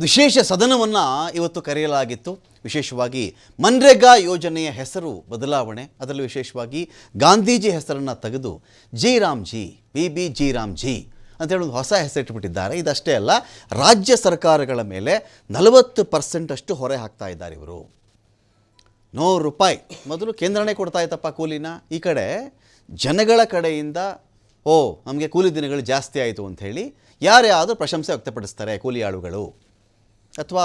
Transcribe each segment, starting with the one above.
ವಿಶೇಷ ಸದನವನ್ನು ಇವತ್ತು ಕರೆಯಲಾಗಿತ್ತು. ವಿಶೇಷವಾಗಿ ಮನ್ರೇಗಾ ಯೋಜನೆಯ ಹೆಸರು ಬದಲಾವಣೆ, ಅದರಲ್ಲಿ ವಿಶೇಷವಾಗಿ ಗಾಂಧೀಜಿ ಹೆಸರನ್ನು ತೆಗೆದು G Ram G B B G Ram G ಅಂತೇಳಿ ಒಂದು ಹೊಸ ಹೆಸರಿಟ್ಬಿಟ್ಟಿದ್ದಾರೆ ಇದಷ್ಟೇ ಅಲ್ಲ, ರಾಜ್ಯ ಸರ್ಕಾರಗಳ ಮೇಲೆ ನಲವತ್ತು ಪರ್ಸೆಂಟಷ್ಟು ಹೊರೆ ಹಾಕ್ತಾ ಇದ್ದಾರೆ ಇವರು. ನೂರು ರೂಪಾಯಿ. ಮೊದಲು ಕೇಂದ್ರನೇ ಕೊಡ್ತಾ ಇತ್ತಪ್ಪ ಕೂಲಿನ. ಈ ಕಡೆ ಜನಗಳ ಕಡೆಯಿಂದ, ಓ, ನಮಗೆ ಕೂಲಿ ದಿನಗಳು ಜಾಸ್ತಿ ಆಯಿತು ಅಂಥೇಳಿ ಯಾರ್ಯಾದರೂ ಪ್ರಶಂಸೆ ವ್ಯಕ್ತಪಡಿಸ್ತಾರೆ ಕೂಲಿ ಆಳುಗಳು. ಅಥವಾ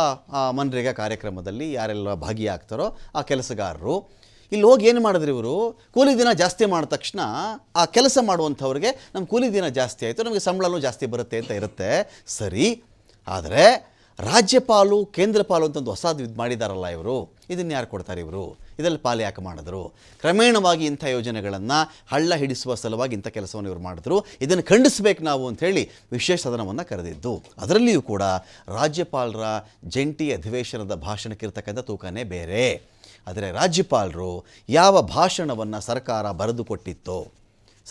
ಮನ್ರೇಗಾ ಕಾರ್ಯಕ್ರಮದಲ್ಲಿ ಯಾರೆಲ್ಲ ಭಾಗಿಯಾಗ್ತಾರೋ ಆ ಕೆಲಸಗಾರರು, ಇಲ್ಲಿ ಹೋಗಿ ಏನು ಮಾಡಿದ್ರು ಇವರು? ಕೂಲಿ ದಿನ ಜಾಸ್ತಿ ಮಾಡಿದ ತಕ್ಷಣ ಆ ಕೆಲಸ ಮಾಡುವಂಥವ್ರಿಗೆ ನಮ್ಮ ಕೂಲಿ ದಿನ ಜಾಸ್ತಿ ಆಯಿತು, ನಮಗೆ ಸಂಬಳನೂ ಜಾಸ್ತಿ ಬರುತ್ತೆ ಅಂತ ಇರುತ್ತೆ. ಸರಿ, ಆದರೆ ರಾಜ್ಯಪಾಲು, ಕೇಂದ್ರಪಾಲು ಅಂತ ಒಂದು ಹೊಸದು ಇದು ಮಾಡಿದಾರಲ್ಲ ಇವರು, ಇದನ್ನು ಯಾರು ಕೊಡ್ತಾರೆ ಇವರು? ಇದರಲ್ಲಿ ಪಾಲು ಯಾಕೆ ಮಾಡಿದ್ರು? ಕ್ರಮೇಣವಾಗಿ ಇಂಥ ಯೋಜನೆಗಳನ್ನು ಹಳ್ಳ ಹಿಡಿಸುವ ಸಲುವಾಗಿ ಇಂಥ ಕೆಲಸವನ್ನು ಇವರು ಮಾಡಿದ್ರು. ಇದನ್ನು ಖಂಡಿಸಬೇಕು ನಾವು ಅಂಥೇಳಿ ವಿಶೇಷ ಸದನವನ್ನು ಕರೆದಿದ್ದು. ಅದರಲ್ಲಿಯೂ ಕೂಡ ರಾಜ್ಯಪಾಲರ ಜಂಟಿ ಅಧಿವೇಶನದ ಭಾಷಣಕ್ಕಿರ್ತಕ್ಕಂಥ ತೂಕನೇ ಬೇರೆ. ಆದರೆ ರಾಜ್ಯಪಾಲರು ಯಾವ ಭಾಷಣವನ್ನು ಸರ್ಕಾರ ಬರೆದುಕೊಟ್ಟಿತ್ತೋ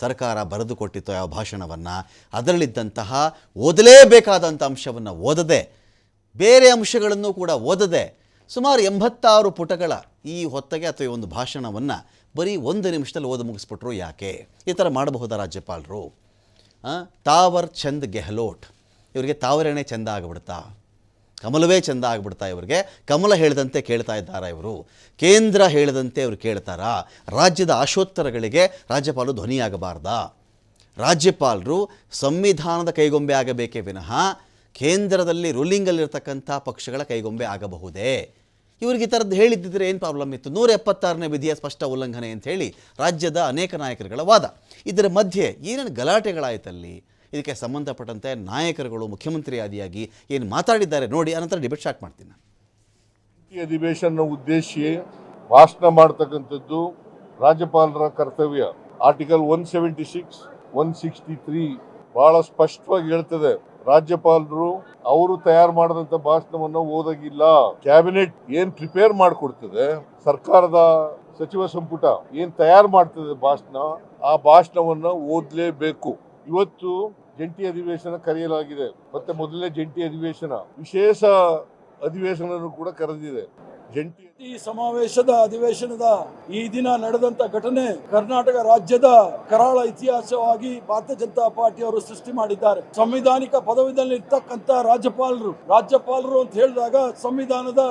ಸರ್ಕಾರ ಬರೆದುಕೊಟ್ಟಿತ್ತೋ ಯಾವ ಭಾಷಣವನ್ನು ಅದರಲ್ಲಿದ್ದಂತಹ ಓದಲೇಬೇಕಾದಂಥ ಅಂಶವನ್ನು ಓದದೆ, ಬೇರೆ ಅಂಶಗಳನ್ನು ಕೂಡ ಓದದೆ ಸುಮಾರು ಎಂಬತ್ತಾರು ಪುಟಗಳ ಈ ಹೊತ್ತಗೆ ಅಥವಾ ಈ ಒಂದು ಭಾಷಣವನ್ನು ಬರೀ ಒಂದು ನಿಮಿಷದಲ್ಲಿ ಓದಿ ಮುಗಿಸ್ಬಿಟ್ರು ಯಾಕೆ? ಈ ಥರ ಮಾಡಬಹುದಾ ರಾಜ್ಯಪಾಲರು? ತಾವರ್ ಚಂದ್ ಗೆಹ್ಲೋಟ್. ಇವರಿಗೆ ತಾವರೇನೇ ಚಂದ ಆಗಿಬಿಡ್ತಾ? ಕಮಲವೇ ಚಂದ ಆಗಿಬಿಡ್ತಾ ಇವರಿಗೆ? ಕಮಲ ಹೇಳಿದಂತೆ ಕೇಳ್ತಾ ಇದ್ದಾರಾ ಇವರು? ಕೇಂದ್ರ ಹೇಳಿದಂತೆ ಇವರು ಕೇಳ್ತಾರಾ? ರಾಜ್ಯದ ಆಶೋತ್ತರಗಳಿಗೆ ರಾಜ್ಯಪಾಲರು ಧ್ವನಿಯಾಗಬಾರ್ದಾ? ರಾಜ್ಯಪಾಲರು ಸಂವಿಧಾನದ ಕೈಗೊಂಬೆ ಆಗಬೇಕೇ ವಿನಃ ಕೇಂದ್ರದಲ್ಲಿ ರೂಲಿಂಗಲ್ಲಿರ್ತಕ್ಕಂಥ ಪಕ್ಷಗಳ ಕೈಗೊಂಬೆ ಆಗಬಹುದೇ? ಇವ್ರಿಗೆ ಈ ಥರದ್ದು ಹೇಳಿದ್ದಿದ್ರೆ ಏನು ಪ್ರಾಬ್ಲಮ್ ಇತ್ತು? ನೂರ ಎಪ್ಪತ್ತಾರನೇ ವಿಧಿಯ ಸ್ಪಷ್ಟ ಉಲ್ಲಂಘನೆ ಅಂತ ಹೇಳಿ ರಾಜ್ಯದ ಅನೇಕ ನಾಯಕರುಗಳ ವಾದ. ಇದರ ಮಧ್ಯೆ ಏನೇನು ಗಲಾಟೆಗಳಾಯ್ತಲ್ಲಿ? ಇದಕ್ಕೆ ಸಂಬಂಧಪಟ್ಟಂತೆ ನಾಯಕರುಗಳು, ಮುಖ್ಯಮಂತ್ರಿ ಆದಿಯಾಗಿ ಏನು ಮಾತಾಡಿದ್ದಾರೆ ನೋಡಿ ಅನಂತರ ಡಿಬೇಟ್ ಸ್ಟಾರ್ಟ್ ಮಾಡ್ತೀನಿ. ಈ ಅಧಿವೇಶನ ಉದ್ದೇಶಿ ಭಾಷಣ ಮಾಡ್ತಕ್ಕಂಥದ್ದು ರಾಜ್ಯಪಾಲರ ಕರ್ತವ್ಯ. Article one seventy six one sixty three ಬಹಳ ಸ್ಪಷ್ಟವಾಗಿ ಹೇಳ್ತದೆ. ರಾಜ್ಯಪಾಲರು ಅವರು ತಯಾರು ಮಾಡಿದಂತ ಭಾಷಣವನ್ನು ಓದಾಗಿಲ್ಲ ಕ್ಯಾಬಿನೆಟ್ ಏನ್ ಪ್ರಿಪೇರ್ ಮಾಡಿಕೊಡ್ತದೆ, ಸರ್ಕಾರದ ಸಚಿವ ಸಂಪುಟ ಏನ್ ತಯಾರು ಮಾಡ್ತದೆ ಭಾಷಣ, ಆ ಭಾಷಣವನ್ನ ಓದಲೇಬೇಕು. ಇವತ್ತು ಜಂಟಿ ಅಧಿವೇಶನ ಕರೆಯಲಾಗಿದೆ. ಮತ್ತೆ ಮೊದಲನೇ ಜಂಟಿ ಅಧಿವೇಶನ, ವಿಶೇಷ ಅಧಿವೇಶನ ಕೂಡ ಕರೆದಿದೆ. ಜಂಟಿ ಈ ಸಮಾವೇಶದ ಅಧಿವೇಶನದ ಈ ದಿನ ನಡೆದಂತ ಘಟನೆ ಕರ್ನಾಟಕ ರಾಜ್ಯದ ಕರಾಳ ಇತಿಹಾಸವಾಗಿ ಭಾರತೀಯ ಜನತಾ ಪಾರ್ಟಿ ಅವರು ಸೃಷ್ಟಿ ಮಾಡಿದ್ದಾರೆ. ಸಂವಿಧಾನಿಕ ಪದವಿದಲ್ಲಿ ಇರ್ತಕ್ಕಂತ ರಾಜ್ಯಪಾಲರು ರಾಜ್ಯಪಾಲರು ಅಂತ ಹೇಳಿದಾಗ ಸಂವಿಧಾನದ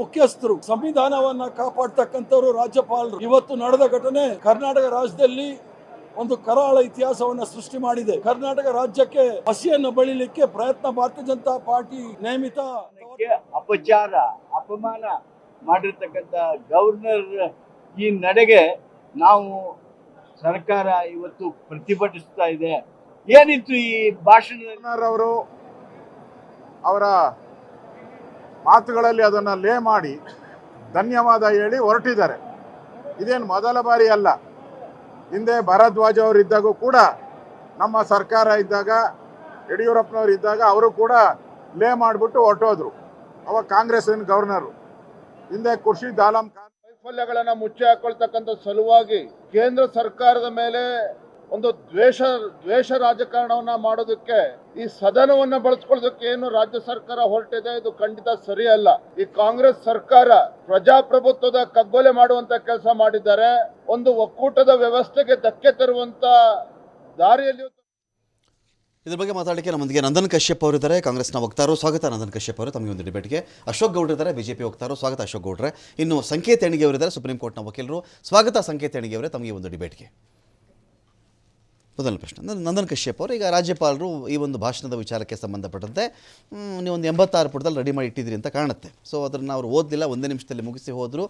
ಮುಖ್ಯಸ್ಥರು, ಸಂವಿಧಾನವನ್ನ ಕಾಪಾಡ್ತಕ್ಕಂಥವ್ರು ರಾಜ್ಯಪಾಲರು. ಇವತ್ತು ನಡೆದ ಘಟನೆ ಕರ್ನಾಟಕ ರಾಜ್ಯದಲ್ಲಿ ಒಂದು ಕರಾಳ ಇತಿಹಾಸವನ್ನ ಸೃಷ್ಟಿ ಮಾಡಿದೆ. ಕರ್ನಾಟಕ ರಾಜ್ಯಕ್ಕೆ ಹಸಿಯನ್ನು ಬಳಿಲಿಕ್ಕೆ ಪ್ರಯತ್ನ ಭಾರತೀಯ ಜನತಾ ಪಾರ್ಟಿ ನೇಮಿತ. ಅಪಚಾರ ಅಪಮಾನ ಮಾಡಿರ್ತಕ್ಕಂಥ ಗವರ್ನರ್ ಈ ನಡೆಗೆ ನಾವು ಸರ್ಕಾರ ಇವತ್ತು ಪ್ರತಿಭಟಿಸ್ತಾ ಇದೆ. ಏನಿತ್ತು ಈ ಭಾಷಣ ಅವರು ಅವರ ಮಾತುಗಳಲ್ಲಿ ಅದನ್ನು ಲೇ ಮಾಡಿ ಧನ್ಯವಾದ ಹೇಳಿ ಹೊರಟಿದ್ದಾರೆ. ಇದೇನು ಮೊದಲ ಬಾರಿ ಅಲ್ಲ. ಹಿಂದೆ ಭಾರದ್ವಾಜ ಅವರು ಇದ್ದಾಗೂ ಕೂಡ ನಮ್ಮ ಸರ್ಕಾರ ಇದ್ದಾಗ, ಯಡಿಯೂರಪ್ಪನವರು ಇದ್ದಾಗ ಅವರು ಕೂಡ ಲೇ ಮಾಡಿಬಿಟ್ಟು ಹೊರಟೋದ್ರು. ಅವಾಗ ಕಾಂಗ್ರೆಸ್ಸಿನ ಗವರ್ನರು? ಹಿಂದೆ ಖುರ್ಷಿದ್ ಆಲಂ ಖಾನ್ ವೈಫಲ್ಯಗಳನ್ನ ಮುಚ್ಚಿ ಹಾಕೊಳ್ತಕ್ಕಂಥ ಸಲುವಾಗಿ ಕೇಂದ್ರ ಸರ್ಕಾರದ ಮೇಲೆ ಒಂದು ದ್ವೇಷ ದ್ವೇಷ ರಾಜಕಾರಣವನ್ನ ಮಾಡೋದಕ್ಕೆ ಈ ಸದನವನ್ನ ಬಳಸ್ಕೊಳ್ಳೋದಕ್ಕೆ ಏನು ರಾಜ್ಯ ಸರ್ಕಾರ ಹೊರಟಿದೆ, ಇದು ಖಂಡಿತ ಸರಿಯಲ್ಲ. ಈ ಕಾಂಗ್ರೆಸ್ ಸರ್ಕಾರ ಪ್ರಜಾಪ್ರಭುತ್ವದ ಕಗ್ಗೊಲೆ ಮಾಡುವಂತ ಕೆಲಸ ಮಾಡಿದ್ದಾರೆ. ಒಂದು ಒಕ್ಕೂಟದ ವ್ಯವಸ್ಥೆಗೆ ಧಕ್ಕೆ ತರುವಂತ ದಾರಿಯಲ್ಲಿ ಇದ್ರ ಬಗ್ಗೆ ಮಾತಾಡಲಿಕ್ಕೆ ನಮ್ಮೊಂದಿಗೆ ನಂದನ್ ಕಶ್ಯಪ್ ಅವರಿದ್ದಾರೆ ಕಾಂಗ್ರೆಸ್ನ ವಕ್ತಾರರು. ಸ್ವಾಗತ ನಂದನ್ ಕಶ್ಯಪ್ ಅವರು, ತಮಗೆ ಒಂದು ಡಿಬೇಟ್ಗೆ. ಅಶೋಕ್ ಗೌಡ್ರು ಇದ್ದಾರೆ, ಬಿಜೆಪಿ ವಕ್ತಾರರು. ಸ್ವಾಗತ ಅಶೋಕ್ ಗೌಡ್ರೆ. ಇನ್ನು ಸಂಕೇತ್ ಎಣಿಗೆ ಅವರಿದ್ದಾರೆ, ಸುಪ್ರೀಂ ಕೋರ್ಟ್ನ ವಕೀಲರು. ಸ್ವಾಗತ ಸಂಕೇತ್ ಅವರೇ, ತಮಗೆ ಒಂದು ಡಿಬೇಟ್ಗೆ. ಮೊದಲನೇ ಪ್ರಶ್ನೆ. ಅಂದರೆ ನಂದನ್ ಕಶ್ಯಪ್ ಅವರು ಈಗ ರಾಜ್ಯಪಾಲರು ಈ ಒಂದು ಭಾಷಣದ ವಿಚಾರಕ್ಕೆ ಸಂಬಂಧಪಟ್ಟಂತೆ ಮ್, ನೀವು ಒಂದು ಎಂಬತ್ತಾರು ಪುಟದಲ್ಲಿ ರೆಡಿ ಮಾಡಿ ಇಟ್ಟಿದ್ದೀರಿ ಅಂತ ಕಾಣುತ್ತೆ. ಸೊ ಅದನ್ನು ಅವರು ಓದಲಿಲ್ಲ ಒಂದೇ ನಿಮಿಷದಲ್ಲಿ ಮುಗಿಸಿ ಹೋದರು.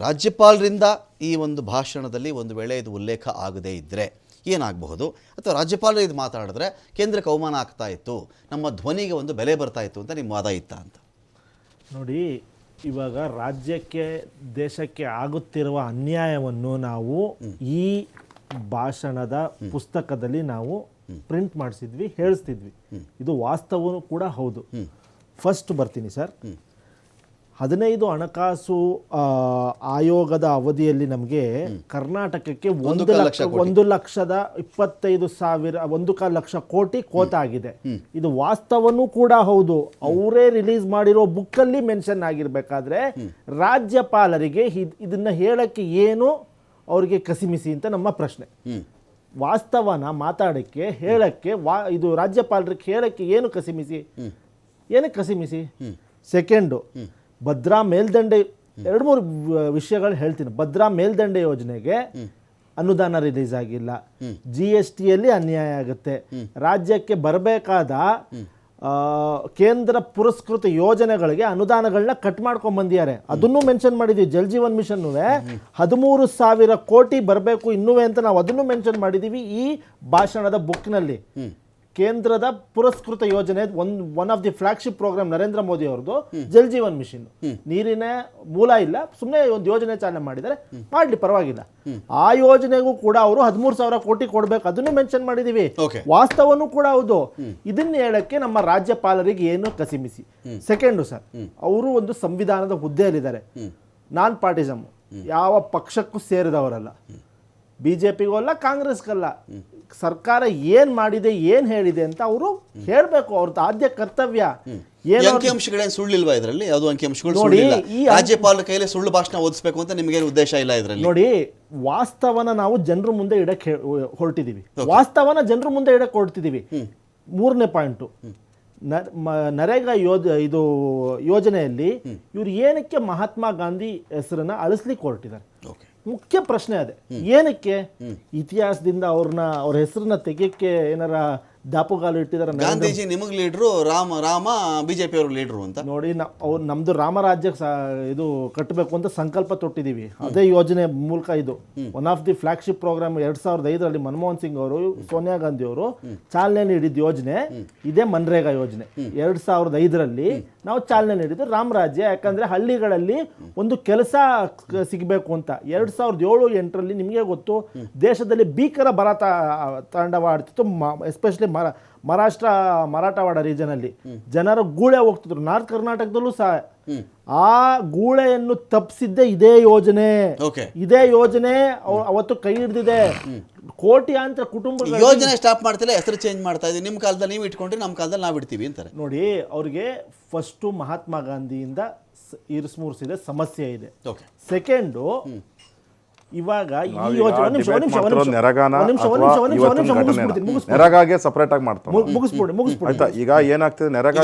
ರಾಜ್ಯಪಾಲರಿಂದ ಈ ಒಂದು ಭಾಷಣದಲ್ಲಿ ಒಂದು ವೇಳೆ ಇದು ಉಲ್ಲೇಖ ಆಗದೇ ಇದ್ದರೆ ಏನಾಗಬಹುದು? ಅಥವಾ ರಾಜ್ಯಪಾಲರು ಇದು ಮಾತಾಡಿದ್ರೆ ಕೇಂದ್ರ ಕೌಮಾನ ಆಗ್ತಾ ಇತ್ತು ನಮ್ಮ ಧ್ವನಿಗೆ ಒಂದು ಬೆಲೆ ಬರ್ತಾ ಇತ್ತು ಅಂತ ನಿಮ್ಮ ವಾದ ಇತ್ತ ಅಂತ? ನೋಡಿ ಇವಾಗ ರಾಜ್ಯಕ್ಕೆ ದೇಶಕ್ಕೆ ಆಗುತ್ತಿರುವ ಅನ್ಯಾಯವನ್ನು ನಾವು ಈ ಭಾಷಣದ ಪುಸ್ತಕದಲ್ಲಿ ನಾವು ಪ್ರಿಂಟ್ ಮಾಡಿಸಿದ್ವಿ ಹೇಳಿಸ್ತಿದ್ವಿ. ಇದು ವಾಸ್ತವನು ಕೂಡ ಹೌದು. ಫಸ್ಟ್ ಬರ್ತೀನಿ ಸರ್. ಹದಿನೈದು ಹಣಕಾಸು ಆಯೋಗದ ಅವಧಿಯಲ್ಲಿ ನಮಗೆ ಕರ್ನಾಟಕಕ್ಕೆ ಒಂದು ಲಕ್ಷ. ಒಂದು ಲಕ್ಷದ ಇಪ್ಪತ್ತೈದು ಸಾವಿರ ಒಂದು ಕಾಲು ಲಕ್ಷ ಕೋಟಿ ಕೋತ ಆಗಿದೆ. ಇದು ವಾಸ್ತವನೂ ಕೂಡ ಹೌದು. ಅವರೇ ರಿಲೀಸ್ ಮಾಡಿರೋ ಬುಕ್ಕಲ್ಲಿ ಮೆನ್ಷನ್ ಆಗಿರ್ಬೇಕಾದ್ರೆ ರಾಜ್ಯಪಾಲರಿಗೆ ಇದ್- ಇದನ್ನ ಹೇಳಕ್ಕೆ ಏನು ಅವ್ರಿಗೆ ಕಸಿಮಿಸಿ ಅಂತ ನಮ್ಮ ಪ್ರಶ್ನೆ. ವಾಸ್ತವನ ಮಾತಾಡಕ್ಕೆ, ಹೇಳಕ್ಕೆ, ವಾ, ಇದು ರಾಜ್ಯಪಾಲರಿಗೆ ಹೇಳಕ್ಕೆ ಏನು ಕಸಿಮಿಸಿ? ಏನಕ್ಕೆ ಕಸಿಮಿಸಿ? ಸೆಕೆಂಡು ಭದ್ರಾ ಮೇಲ್ದಂಡೆ, ಎರಡು ಮೂರು ವಿಷಯಗಳು ಹೇಳ್ತೀನಿ. ಭದ್ರಾ ಮೇಲ್ದಂಡೆ ಯೋಜನೆಗೆ ಅನುದಾನ ರಿಲೀಸ್ ಆಗಿಲ್ಲ. ಜಿ ಎಸ್ ಟಿಯಲ್ಲಿ ಅನ್ಯಾಯ ಆಗುತ್ತೆ. ರಾಜ್ಯಕ್ಕೆ ಬರಬೇಕಾದ ಕೇಂದ್ರ ಪುರಸ್ಕೃತ ಯೋಜನೆಗಳಿಗೆ ಅನುದಾನಗಳನ್ನ ಕಟ್ ಮಾಡ್ಕೊಂಡ್ ಬಂದಿದ್ದಾರೆ ಅದನ್ನು ಮೆನ್ಷನ್ ಮಾಡಿದ್ವಿ, ಜಲ್ ಜೀವನ್ ಮಿಷನ್ ಹದಿಮೂರು ಸಾವಿರ ಕೋಟಿ ಬರಬೇಕು ಇನ್ನುವೆ ಅಂತ ನಾವು ಅದನ್ನು ಮೆನ್ಷನ್ ಮಾಡಿದೀವಿ ಈ ಭಾಷಣದ ಬುಕ್ನಲ್ಲಿ ಕೇಂದ್ರದ ಪುರಸ್ಕೃತ ಯೋಜನೆ one one of the flagship programme Narendra Modi ಅವ್ರದ್ದು ಜಲ್ ಜೀವನ್ ಮಿಷನ್. ನೀರಿನ ಮೂಲ ಇಲ್ಲ ಸುಮ್ಮನೆ ಒಂದು ಯೋಜನೆ ಚಾಲನೆ ಮಾಡಿದರೆ ಮಾಡಲಿ ಪರವಾಗಿಲ್ಲ. ಆ ಯೋಜನೆಗೂ ಕೂಡ ಅವರು ಹದಿಮೂರು ಸಾವಿರ ಕೋಟಿ ಕೊಡ್ಬೇಕು ಅದನ್ನು ಮೆನ್ಷನ್ ಮಾಡಿದೀವಿ. ವಾಸ್ತವನು ಕೂಡ ಹೌದು. ಇದನ್ನ ಹೇಳಕ್ಕೆ ನಮ್ಮ ರಾಜ್ಯಪಾಲರಿಗೆ ಏನು ಕಸಿಮಿಸಿ. ಸೆಕೆಂಡು ಸರ್ ಅವರು ಒಂದು ಸಂವಿಧಾನದ ಹುದ್ದೆಯಲ್ಲಿದ್ದಾರೆ. ನಾನ್ ಪಾರ್ಟಿಸಮ್. ಯಾವ ಪಕ್ಷಕ್ಕೂ ಸೇರಿದವರಲ್ಲ. ಬಿಜೆಪಿಗೂ ಅಲ್ಲ ಕಾಂಗ್ರೆಸ್ಗಲ್ಲ. ಸರ್ಕಾರ ಏನ್ ಮಾಡಿದೆ ಏನ್ ಹೇಳಿದೆ ಅಂತ ಅವರು ಹೇಳ್ಬೇಕು. ಅವ್ರದ್ದು ಆದ್ಯ ಕರ್ತವ್ಯ ಏನು ಅಂಕಿಅಂಶಗಳೇನು ಸುಳ್ಳಿಲ್ವಾ ಇದರಲ್ಲಿ? ಯಾವುದು ಅಂಕಿಅಂಶಗಳು ನೋಡಿ, ಈ ರಾಜ್ಯಪಾಲರ ಕೈಯಲ್ಲಿ ಸುಳ್ಳು ಭಾಷಣ ಓದಿಸ್ಬೇಕು ಅಂತ ನಿಮಗೆ ಉದ್ದೇಶ ಇಲ್ಲ ಇದರಲ್ಲಿ? ನೋಡಿ ವಾಸ್ತವನ ನಾವು ಜನರ ಮುಂದೆ ಇಡಕ್ಕೆ ಹೊರಟಿದ್ದೀವಿ ಹೊರಟಿದೀವಿ. ವಾಸ್ತವನ ಜನರ ಮುಂದೆ ಇಡಕ್ಕೆ ಹೊರಟಿದೀವಿ. ಮೂರನೇ ಪಾಯಿಂಟ್. ನರೇಗಾ ಯೋಜ ಇದು ಯೋಜನೆಯಲ್ಲಿ ಇವ್ರು ಏನಕ್ಕೆ ಮಹಾತ್ಮ ಗಾಂಧಿ ಹೆಸರನ್ನ ಅಳಿಸ್ಲಿಕ್ಕೆ ಹೊರಟಿದ್ದಾರೆ? ಮುಖ್ಯ ಪ್ರಶ್ನೆ ಅದೇ. ಏನಕ್ಕೆ? ಇತಿಹಾಸದಿಂದ ಅವ್ರನ್ನ ಅವ್ರ ಹೆಸರನ್ನ ತೆಗೆಯಕ್ಕೆ ಏನಾರ ದಾಪುಗಾಲು ಇಟ್ಟಿದ್ದಾರೆ ಗಾಂಧೀಜಿ ನಿಮಗೆ ಲೀಡ್ರು ರಾಮ ರಾಮ ಬಿಜೆಪಿ ಅವರು ಲೀಡ್ರು ಅಂತ? ನೋಡಿ ನ- ಅವ್ರು ನಮ್ದು ರಾಮರಾಜ್ಯ ಇದು ಕಟ್ಟಬೇಕು ಅಂತ ಸಂಕಲ್ಪ ತೊಟ್ಟಿದ್ದೀವಿ ಅದೇ ಯೋಜನೆ ಮೂಲಕ ಇದು. One of the flagship programme ಎರಡ್ ಸಾವಿರದ ಐದರಲ್ಲಿ ಮನಮೋಹನ್ ಸಿಂಗ್ ಅವರು ಸೋನಿಯಾ ಗಾಂಧಿ ಅವರು ಚಾಲನೆ ನೀಡಿದ ಯೋಜನೆ. ಇದೇ ಮನ್ರೇಗಾ ಯೋಜನೆ. ಎರಡ್ ಸಾವಿರದ ಐದರಲ್ಲಿ ನಾವು ಚಾಲನೆ ನೀಡಿದ್ದು ರಾಮರಾಜ್ಯ ಯಾಕಂದ್ರೆ ಹಳ್ಳಿಗಳಲ್ಲಿ ಒಂದು ಕೆಲಸ ಸಿಗಬೇಕು ಅಂತ. ಎರಡ್ ಸಾವಿರದ ಏಳು ಎಂಟರಲ್ಲಿ ನಿಮಗೆ ಗೊತ್ತು ದೇಶದಲ್ಲಿ ಭೀಕರ ಬರ ತಾಂಡವಾಡ್ತಿತ್ತು ಎಸ್ಪೆಷಲಿ ಮರ ಮಹಾರಾಷ್ಟ್ರ ಮರಾಠವಾಡ ರೀಜನಲ್ಲಿ ಜನರ ಗೂಳೆ ಹೋಗ್ತಿದ್ರು. ನಾರ್ತ್ ಕರ್ನಾಟಕದಲ್ಲೂ ಸಹ. ಆ ಗೂಳೆಯನ್ನು ತಪ್ಪಿಸಿದ್ದೇ ಇದೇ ಯೋಜನೆ. ಇದೇ ಯೋಜನೆ ಅವತ್ತು ಕೈ ಹಿಡ್ದಿದೆ. ಕೋಟ್ಯಾಂತರ ಕುಟುಂಬ ಯೋಜನೆ ಸ್ಟಾಪ್ ಮಾಡ್ತಿಲ್ಲ ಹೆಸರು ಚೇಂಜ್ ಮಾಡ್ತಾ ಇದ್ದೀವಿ. ನಿಮ್ಮ ಕಾಲದಲ್ಲಿ ನೀವು ಇಟ್ಕೊಂಡ್ರೆ ನಮ್ಮ ಕಾಲದಲ್ಲಿ ನಾವು ಇಡ್ತೀವಿ ಅಂತಾರೆ. ನೋಡಿ ಅವ್ರಿಗೆ ಫಸ್ಟು ಮಹಾತ್ಮ ಗಾಂಧಿಯಿಂದ ಇರಿಸ್ಮೂರ್ಸಿದೆ ಸಮಸ್ಯೆ ಇದೆ. ಸೆಕೆಂಡು ಇವಾಗ ಈ ನಿಮಿಷ, ನೆರಗಾಗೆ ಸಪರೇಟ್ ಆಗಿ ಮಾಡ್ತಾರೆ. ಮುಗಿಸ್ಬಿಡಿ ಮುಗಿಸ್ಬಿಡಿ ಆಯ್ತಾ? ಈಗ ಏನಾಗ್ತದೆ? ನೆರಗ